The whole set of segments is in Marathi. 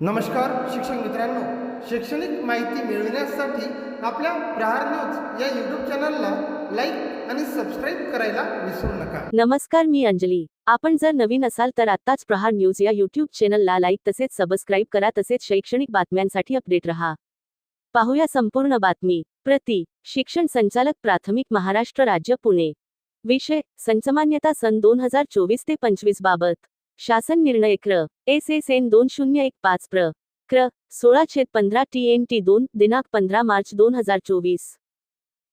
नमस्कार शिक्षक मित्रांनो. शैक्षणिक माहिती मिळविण्यासाठी आपल्या प्रहार न्यूज या यूट्यूब चॅनलला लाईक आणि सबस्क्राईब करायला विसरू नका. नमस्कार मी अंजली. आपण जर नवीन असाल तर आत्ताच प्रहार न्यूज या यूट्यूब चॅनलला लाईक तसेच सबस्क्राईब करा तसेच शैक्षणिक बातम्यांसाठी अपडेट रहा. पाहूया संपूर्ण बातमी. प्रति शिक्षण संचालक प्राथमिक महाराष्ट्र राज्य पुणे. विषय संचमान्यता सन दोन हजार चोवीस ते पंचवीस बाबत. शासन निर्णय क्र. एस एस एन दोन शून्य एक पाच प्र. क्र. सोळा छेद पंधरा टी एन टी दोन दिनांक पंधरा मार्च दोन हजार चोवीस.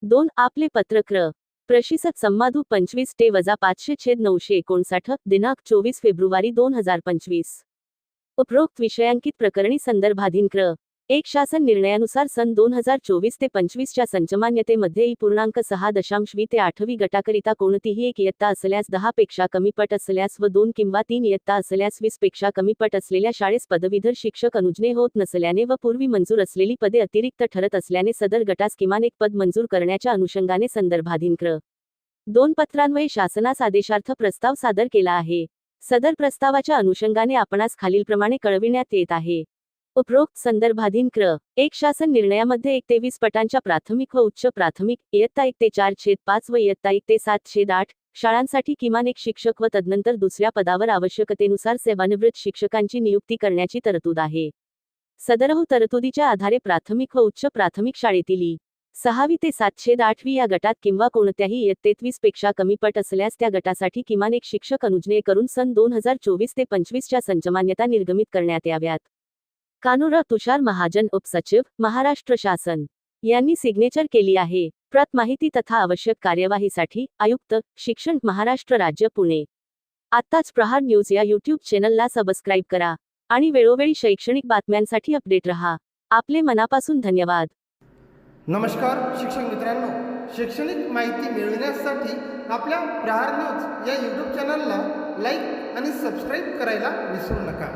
दोन आपले पत्र क्र. प्रशिसक संमाधू पंचवीस टे वजा पाचशे छेद नऊशे एकोणसाठ दिनांक चोवीस फेब्रुवारी दोन हजार पंचवीस. उपरोक्त विषयांकित प्रकरणी संदर्भाधीन क्र. एक शासन निर्णयानुसार सन दोन हजार चोवीस ते पंचवीसच्या संचमान्यतेमध्ये ई पूर्णांक सहा दशांशवी ते आठवी गटाकरिता कोणतीही एक इयत्ता असल्यास दहा पेक्षा कमी पट असल्यास व दोन किंवा तीन इयत्ता असल्यास वीसपेक्षा कमी पट असलेल्या शाळेस पदवीधर शिक्षक अनुजने होत नसल्याने व पूर्वी मंजूर असलेली पदे अतिरिक्त ठरत असल्याने सदर गटास किमान एक पद मंजूर करण्याच्या अनुषंगाने संदर्भाधीन क्र दोन पत्रान्वये शासनास आदेशार्थ प्रस्ताव सादर केला आहे. सदर प्रस्तावाच्या अनुषंगाने आपणास खालीलप्रमाणे कळविण्यात येत आहे. उपरोक्त संदर्भाधीन क्र. एक शासन निर्णयामध्ये एक पटांच्या प्राथमिक व उच्च प्राथमिक इयत्ता एक ते चार छेद पाच व इयत्ता एक ते सात छेद आठ शाळांसाठी किमान एक शिक्षक व तदनंतर दुसऱ्या पदावर आवश्यकतेनुसार सेवानिवृत्त शिक्षकांची नियुक्ती करण्याची तरतूद आहे. सदरहू हो तरतुदीच्या आधारे प्राथमिक व उच्च प्राथमिक शाळेतील ई. सहावी ते सातशे आठवी या गटात किंवा कोणत्याही इयत्तेतवीसपेक्षा कमी पट असल्यास त्या गटासाठी किमान एक शिक्षक अनुज्ञे करून सन दोन हजार चोवीस ते पंचवीसच्या संचमान्यता निर्गमित करण्यात याव्यात. कानूर तुषार महाजन उपसचिव महाराष्ट्र शासन. यांनी सिग्नेचर केली आहे. प्रत माहिती तथा आवश्यक कार्यवाहीसाठी आयुक्त शिक्षण महाराष्ट्र राज्य पुणे. आत्ताच प्रहार न्यूज या यूट्यूब चॅनलला सबस्क्राईब करा आणि वेळोवेळी शैक्षणिक बातम्यांसाठी अपडेट रहा. आपले मनापासून धन्यवाद. नमस्कार शिक्षक मित्रांनो. शैक्षणिक माहिती मिळविण्यासाठी आपल्या प्रहार न्यूज या यूट्यूब चॅनलला लाईक आणि सबस्क्राईब करायला विसरू नका.